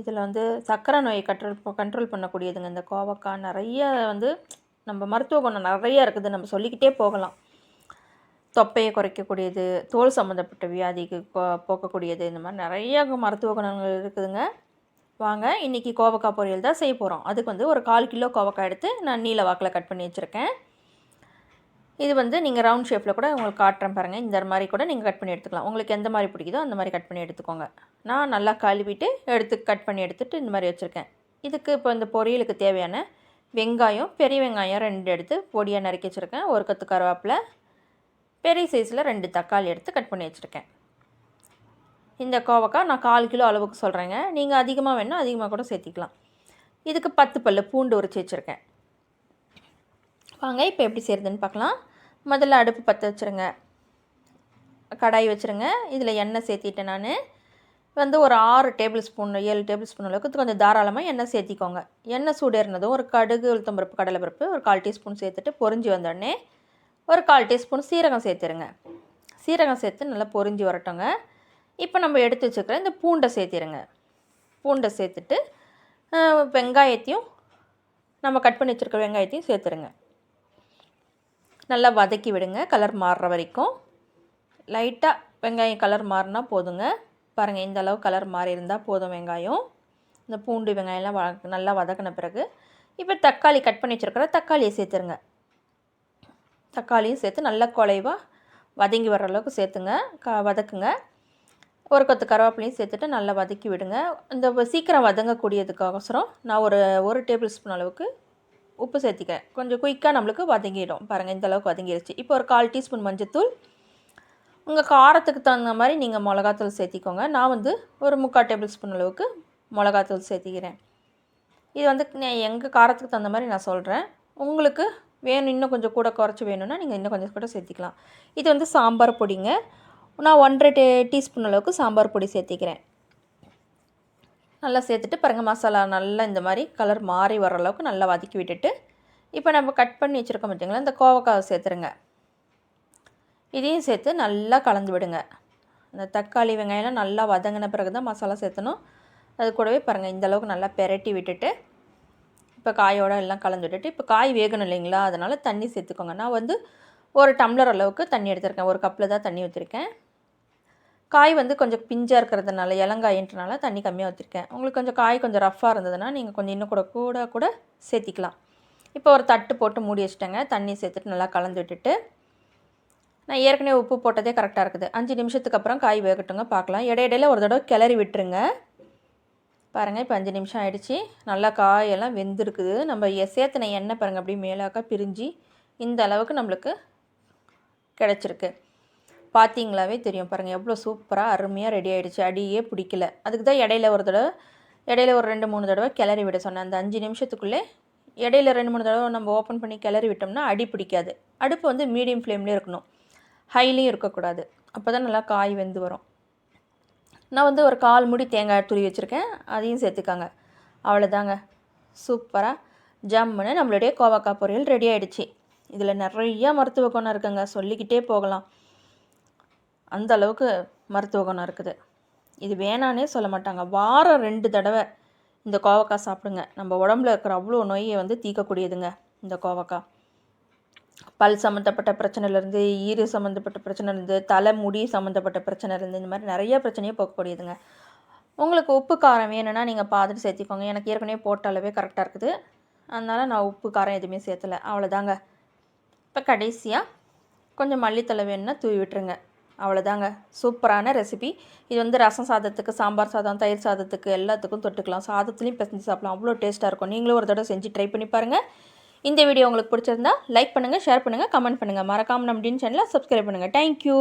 இதில் வந்து சர்க்கரை நோயை கண்ட்ரோல் கண்ட்ரோல் பண்ணக்கூடியதுங்க. இந்த கோவக்காய் நிறைய வந்து நம்ம மருத்துவ குணம் நிறைய இருக்குது. நம்ம சொல்லிக்கிட்டே போகலாம். தொப்பையை குறைக்கக்கூடியது தோல் சம்மந்தப்பட்ட வியாதிக்கு போக்கக்கூடியது இந்த மாதிரி நிறைய மருத்துவ குணங்கள் இருக்குதுங்க. வாங்க இன்றைக்கி கோவக்காய் பொரியல் தான் செய்ய போகிறோம் அதுக்கு வந்து ஒரு கால் கிலோ கோவக்காய் எடுத்து நான் நீல வாக்கில் கட் பண்ணி வச்சுருக்கேன். இது வந்து நீங்கள் ரவுண்ட் ஷேப்பில் கூட உங்களுக்கு காட்டுறேன் பாருங்கள் இந்த மாதிரி கூட நீங்கள் கட் பண்ணி எடுத்துக்கலாம். உங்களுக்கு எந்த மாதிரி பிடிக்குதோ அந்த மாதிரி கட் பண்ணி எடுத்துக்கோங்க. நான் நல்லா கழுவிட்டு எடுத்து கட் பண்ணி எடுத்துகிட்டு இந்த மாதிரி வச்சுருக்கேன். இதுக்கு இப்போ இந்த பொரியலுக்கு தேவையான வெங்காயம் பெரிய வெங்காயம் ரெண்டு எடுத்து பொடியாக நறுக்கி வச்சுருக்கேன். ஒரு கத்து கருவேப்பிலை பெரிய சைஸில் ரெண்டு தக்காளி எடுத்து கட் பண்ணி வச்சுருக்கேன். இந்த கோவக்காய் நான் கால் கிலோ அளவுக்கு சொல்கிறேங்க நீங்கள் அதிகமாக வேணால் அதிகமாக கூட சேர்த்திக்கலாம். இதுக்கு பத்து பல்லு பூண்டு உரிச்சு வச்சுருக்கேன். வாங்க இப்போ எப்படி செய்கிறதுன்னு பார்க்கலாம் முதல்ல அடுப்பு பற்ற வச்சுருங்க. கடாய் வச்சுருங்க. இதில் எண்ணெய் சேர்த்திட்டேன் நான். வந்து ஒரு ஆறு டேபிள் ஸ்பூன் ஏழு டேபிள் ஸ்பூன் அளவுக்கு கொஞ்சம் தாராளமாக எண்ணெய் சேர்த்திக்கோங்க. எண்ணெய் சூடேறினதும் ஒரு கடுகு உளுத்தம்பருப்பு கடலைப்பருப்பு ஒரு கால் டீஸ்பூன் சேர்த்துட்டு பொறிஞ்சி வந்தோடனே ஒரு கால் டீஸ்பூன் சீரகம் சேர்த்துருங்க. சீரகம் சேர்த்து நல்லா பொறிஞ்சி வரட்டோங்க. இப்போ நம்ம எடுத்து வச்சுக்கிற இந்த பூண்டை சேர்த்திருங்க. பூண்டை சேர்த்துட்டு வெங்காயத்தையும் நம்ம கட் பண்ணி வச்சுருக்க வெங்காயத்தையும் சேர்த்துருங்க. நல்லா வதக்கி விடுங்க கலர் மாறுற வரைக்கும். லைட்டாக வெங்காயம் கலர் மாறினா போதுங்க. பாருங்கள் இந்த அளவு கலர் மாறி இருந்தால் போதும் வெங்காயம். இந்த பூண்டு வெங்காயம்லாம் வ நல்லா வதக்கின பிறகு இப்போ தக்காளி கட் பண்ணி வச்சுருக்கிற தக்காளியை சேர்த்துருங்க. தக்காளியும் சேர்த்து நல்லா குலைவாக வதங்கி வர்ற அளவுக்கு சேர்த்துங்க க வதக்குங்க. ஒரு கொத்து கருவேப்பிலையும் சேர்த்துட்டு நல்லா வதக்கி விடுங்க. இந்த சீக்கிரம் வதங்கக்கூடியதுக்கோசரம் நான் ஒரு ஒரு டேபிள் ஸ்பூன் அளவுக்கு உப்பு சேர்த்திக்கிறேன் கொஞ்சம் குயிக்காக நம்மளுக்கு வதங்கிடும். பாருங்கள் இந்த அளவுக்கு வதங்கிருச்சு. இப்போ ஒரு கால் டீஸ்பூன் மஞ்சத்தூள். உங்கள் காரத்துக்கு தகுந்த மாதிரி நீங்கள் மிளகாத்தூள் சேர்த்திக்கோங்க. நான் வந்து ஒரு முக்கால் டேபிள் ஸ்பூன் அளவுக்கு மிளகாத்தூள் சேர்த்திக்கிறேன். இது வந்து எங்கள் காரத்துக்கு தகுந்த மாதிரி நான் சொல்கிறேன் உங்களுக்கு வேணும் இன்னும் கொஞ்சம் கூட குறைச்சி வேணும்னா நீங்கள் இன்னும் கொஞ்சம் கூட சேர்த்திக்கலாம். இது வந்து சாம்பார் பொடிங்க. நான் ஒன்றரை டே டீஸ்பூன் அளவுக்கு சாம்பார் பொடி சேர்த்திக்கிறேன். நல்லா சேர்த்துட்டு பாருங்கள் மசாலா நல்லா இந்த மாதிரி கலர் மாறி வர அளவுக்கு நல்லா வதக்கி விட்டுட்டு இப்போ நம்ம கட் பண்ணி வச்சுருக்கோம் பார்த்தீங்களா இந்த கோவக்காவை சேர்த்துருங்க. இதையும் சேர்த்து நல்லா கலந்து விடுங்க. இந்த தக்காளி வெங்காயம்லாம் நல்லா வதங்கின பிறகு தான் மசாலா சேர்த்தணும். அது கூடவே பாருங்கள் இந்த அளவுக்கு நல்லா பெரட்டி விட்டுட்டு இப்போ காயோட எல்லாம் கலந்து விட்டுட்டு இப்போ காய் வேகணும் இல்லைங்களா அதனால் தண்ணி சேர்த்துக்கோங்க. நான் வந்து ஒரு டம்ளர் அளவுக்கு தண்ணி எடுத்திருக்கேன் ஒரு கப்பில் தான் தண்ணி ஊற்றிருக்கேன் காய் வந்து கொஞ்சம் பிஞ்சாக இருக்கிறதுனால இலங்காயின்றனால தண்ணி கம்மியாக ஊற்றிருக்கேன் உங்களுக்கு கொஞ்சம் காய் கொஞ்சம் ரஃப்பாக இருந்ததுன்னா நீங்கள் கொஞ்சம் இன்னும் கூட கூட கூட சேர்த்திக்கலாம். இப்போ ஒரு தட்டு போட்டு மூடி வச்சிட்டேங்க. தண்ணி சேர்த்துட்டு நல்லா கலந்து விட்டுட்டு நான் ஏற்கனவே உப்பு போட்டதே கரெக்டாக இருக்குது. அஞ்சு நிமிஷத்துக்கு அப்புறம் காய் வேகட்டுங்க பார்க்கலாம். இடையிடையில் ஒரு தடவை கிளறி விட்டுருங்க. பாருங்கள் இப்போ அஞ்சு நிமிஷம் ஆகிடுச்சி நல்லா காயெல்லாம் வெந்திருக்குது. நம்ம சேர்த்தின எண்ணெய் பாருங்கள் அப்படியே மேலாக்கா பிரிஞ்சு இந்த அளவுக்கு நம்மளுக்கு கிடச்சிருக்கு. பார்த்தீங்களாவே தெரியும். பாருங்கள் எவ்வளோ சூப்பராக அருமையாக ரெடி ஆகிடுச்சு அடியே பிடிக்கல. அதுக்கு தான் இடையில ஒரு தடவை இடையில ஒரு ரெண்டு மூணு தடவை கிளறி விட சொன்னேன். அந்த அஞ்சு நிமிஷத்துக்குள்ளே இடையில ரெண்டு மூணு தடவை நம்ம ஓப்பன் பண்ணி கிளறி விட்டோம்னா அடி பிடிக்காது. அடுப்பு வந்து மீடியம் ஃப்ளேம்லேயே இருக்கணும். ஹைலையும் இருக்கக்கூடாது. அப்போ தான் நல்லா காய் வெந்து வரும். நான் வந்து ஒரு கால் முடி தேங்காய் துளி வச்சுருக்கேன். அதையும் சேர்த்துக்காங்க. அவ்வளோதாங்க சூப்பராக ஜம்முன்னு நம்மளுடைய கோவக்காய் பொரியல் ரெடி ஆகிடுச்சு இதில் நிறையா மருத்துவ குணம் இருக்குங்க. சொல்லிக்கிட்டே போகலாம். அந்த அளவுக்கு மருத்துவ குணம் இருக்குது. இது வேணானே சொல்ல மாட்டாங்க. வாரம் ரெண்டு தடவை இந்த கோவக்காய் சாப்பிடுங்க. நம்ம உடம்புல இருக்கிற அவ்வளோ நோயை வந்து தீர்க்கக்கூடியதுங்க இந்த கோவக்காய். பல் சம்மந்தப்பட்ட பிரச்சனையிலேருந்து ஈறு சம்மந்தப்பட்ட பிரச்சனைலேருந்து தலை முடி சம்மந்தப்பட்ட பிரச்சனைலேருந்து இந்த மாதிரி நிறைய பிரச்சனையை போகக்கூடியதுங்க. உங்களுக்கு உப்பு காரம் வேணும்னா நீங்கள் பார்த்துட்டு சேர்த்திக்கோங்க. எனக்கு ஏற்கனவே போட்ட அளவே கரெக்டாக இருக்குது. அதனால் நான் உப்பு காரம் எதுவுமே சேர்த்தலை. அவ்வளோதாங்க. இப்போ கடைசியாக கொஞ்சம் மல்லித்தலை வேணும்னா தூவி விட்டுருங்க. அவ்வளோதாங்க சூப்பரான ரெசிபி இது வந்து ரசம் சாதத்துக்கு சாம்பார் சாதம் தயிர் சாதத்துக்கு எல்லாத்துக்கும் தொட்டுக்கலாம். சாதத்துலேயும் பிசைஞ்சு சாப்பிடலாம். அவ்வளோ டேஸ்ட்டாக இருக்கும். நீங்களும் ஒரு தடவை செஞ்சு ட்ரை பண்ணி பாருங்கள் இந்த வீடியோ உங்களுக்கு பிடிச்சிருந்தா லைக் பண்ணுங்கள் ஷேர் பண்ணுங்கள் கமெண்ட் பண்ணுங்கள் மறக்காமல் நம்ம டின் சேனலை சப்ஸ்கிரைப் பண்ணுங்கள் தேங்க்யூ